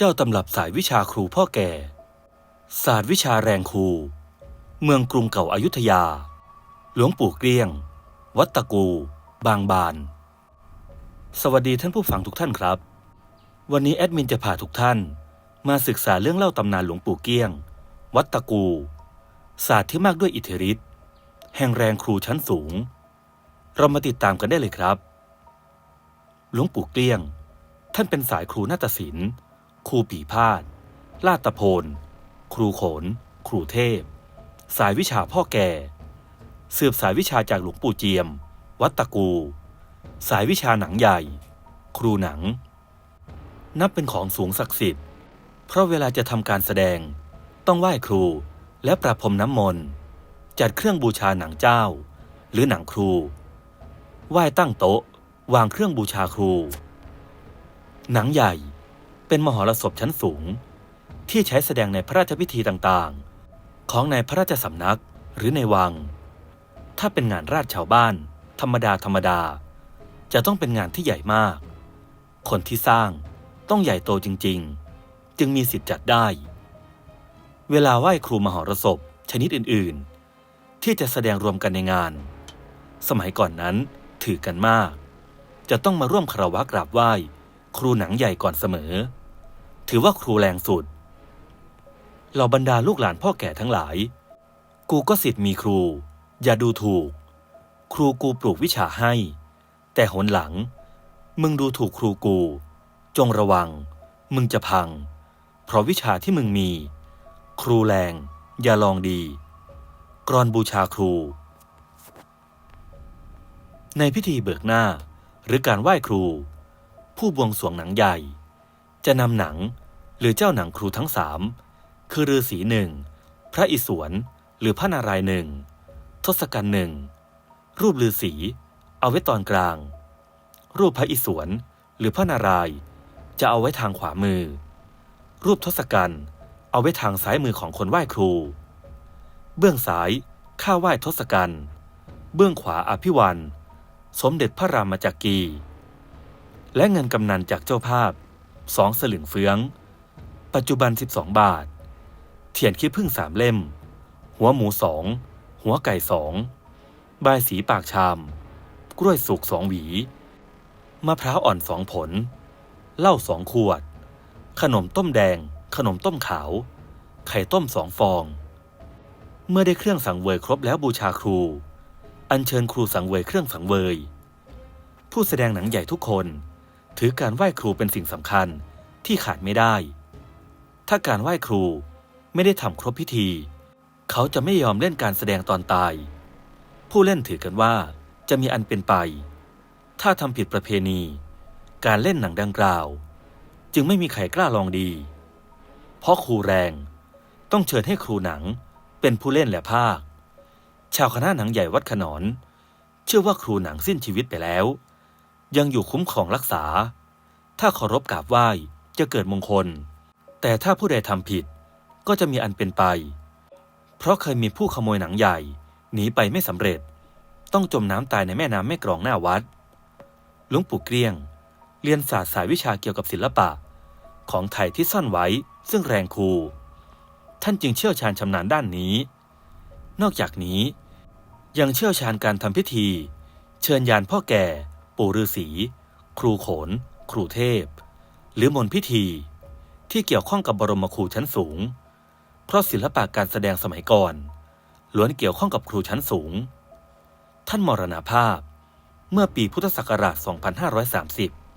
เจ้าตำรับสายวิชาครูพ่อแก่ ศาสตร์วิชาแรงครู เมืองกรุงเก่าอายุทยา หลวงปู่เกลี้ยง วัดตะกู บางบาน สวัสดีท่านผู้ฟังทุกท่านครับ วันนี้แอดมินจะพาทุกท่าน มาศึกษาเรื่องเล่าตำนานหลวงปู่เกี้ยง วัดตะกู ศาสตร์ที่มากด้วยอิทธิฤทธิ์แห่งแรงครูชั้นสูง เรามาติดตามกันได้เลยครับ หลวงปู่เกลี้ยง ท่านเป็นสายครูนาฏศิลป์ ครูปีพาดลาดตะโพน ครูโขน ครูเทพ สายวิชาพ่อแก่ สืบสายวิชาจากหลวงปู่เจียม วัดตะกู สายวิชาหนังใหญ่ ครูหนัง นับเป็นของสูงศักดิ์สิทธิ์ เพราะเวลาจะทำการแสดง ต้องไหว้ครูและประพรมน้ำมนต์ จัดเครื่องบูชาหนังเจ้า หรือหนังครู ไหว้ตั้งโต๊ะ วางเครื่องบูชาครู หนังใหญ่ เป็นมหรสพชั้นสูง ที่ใช้แสดงในพระราชพิธีต่างๆ ของในพระราชสำนักหรือในวัง ถ้าเป็นงานราชชาวบ้าน ธรรมดาธรรมดา จะต้องเป็นงานที่ใหญ่มาก คนที่สร้างต้องใหญ่โตจริง ๆ จึงมีสิทธิ์จัดได้ เวลาไหว้ครูมหรสพชนิดอื่นๆ ที่จะแสดงรวมกันในงาน สมัยก่อนนั้นถือกันมาก จะต้องมาร่วมคารวะกราบไหว้ ครูหนังใหญ่ก่อนเสมอ ถือว่าครูแรงสุดเหล่าบรรดาลูกหลานพ่อแก่ทั้งหลาย กูก็สิทธิ์มีครู อย่าดูถูก ครูกูปลูกวิชาให้ แต่หนหลัง มึงดูถูกครูกู จงระวัง มึงจะพัง เพราะวิชาที่มึงมี ครูแรง อย่าลองดี กรอนบูชาครู ในพิธีเบิกหน้า หรือการไหว้ครู ผู้บวงสวงหนังใหญ่ จะนำหนังหรือเจ้าหนังครูทั้งสามคือฤาษีหนึ่งพระอิศวรหรือพระนารายณ์หนึ่งทศกัณฐ์หนึ่งรูปฤาษีเอาไว้ตอนกลาง รูปพระอิศวรหรือพระนารายจะเอาไว้ทางขวามือ รูปทศกัณฐ์เอาไว้ทางซ้ายมือของคนไหว้ครู เบื้องซ้ายข้าไหว้ทศกัณฐ์เบื้องขวาอภิวัน สมเด็จพระรามจักรี และเงินกำนันจากเจ้าภาพสองสลึงเฟือง ปัจจุบัน 12 บาท เทียนขี้ผึ้งสามเล่ม หัวหมูสอง หัวไก่สองใบสีปากชาม กล้วยสุกสองหวี มะพร้าวอ่อนสองผล เหล้าสองขวด ขนมต้มแดง ขนมต้มขาว ไข่ต้มสองฟอง เมื่อได้เครื่องสังเวยครบแล้วบูชาครู อัญเชิญครูสังเวยเครื่องสังเวย ผู้แสดงหนังใหญ่ทุกคน ถือการไหว้ครูเป็นสิ่งสำคัญที่ขาดไม่ได้ ถ้าการไหว้ครูไม่ได้ทำครบพิธี เขาจะไม่ยอมเล่นการแสดงตอนตาย ผู้เล่นถือกันว่าจะมีอันเป็นไป ถ้าทำผิดประเพณี การเล่นหนังดังกล่าว จึงไม่มีใครกล้าลองดี เพราะครูแรงต้องเชิญให้ครูหนังเป็นผู้เล่นและภาค ชาวคณะหนังใหญ่วัดขนอน เชื่อว่าครูหนังสิ้นชีวิตไปแล้ว ยังอยู่คุ้มครองรักษา ถ้าเคารพกราบไหว้จะเกิดมงคล แต่ถ้าผู้ใดทำผิดก็จะมีอันเป็นไป เพราะเคยมีผู้ขโมยหนังใหญ่ หนีไปไม่สำเร็จ ต้องจมน้ำตายในแม่น้ำแม่กรองหน้าวัด หลวงปู่เกลี้ยง เรียนศาสตร์สายวิชาเกี่ยวกับศิลปะ ของไทยที่ซ่อนไว้ซึ่งแรงครูท่านจึงเชี่ยวชาญชำนาญด้านนี้ นอกจากนี้ยังเชี่ยวชาญการทำพิธี เชิญยานพ่อแก่ ปู่ฤาษี ครูโขน ครูเทพ หรือมนพิธี ที่เกี่ยวข้องกับบรมครูชั้นสูง เพราะศิลปะการแสดงสมัยก่อน ล้วนเกี่ยวข้องกับครูชั้นสูง ท่านมรณภาพเมื่อปีพุทธศักราช 2530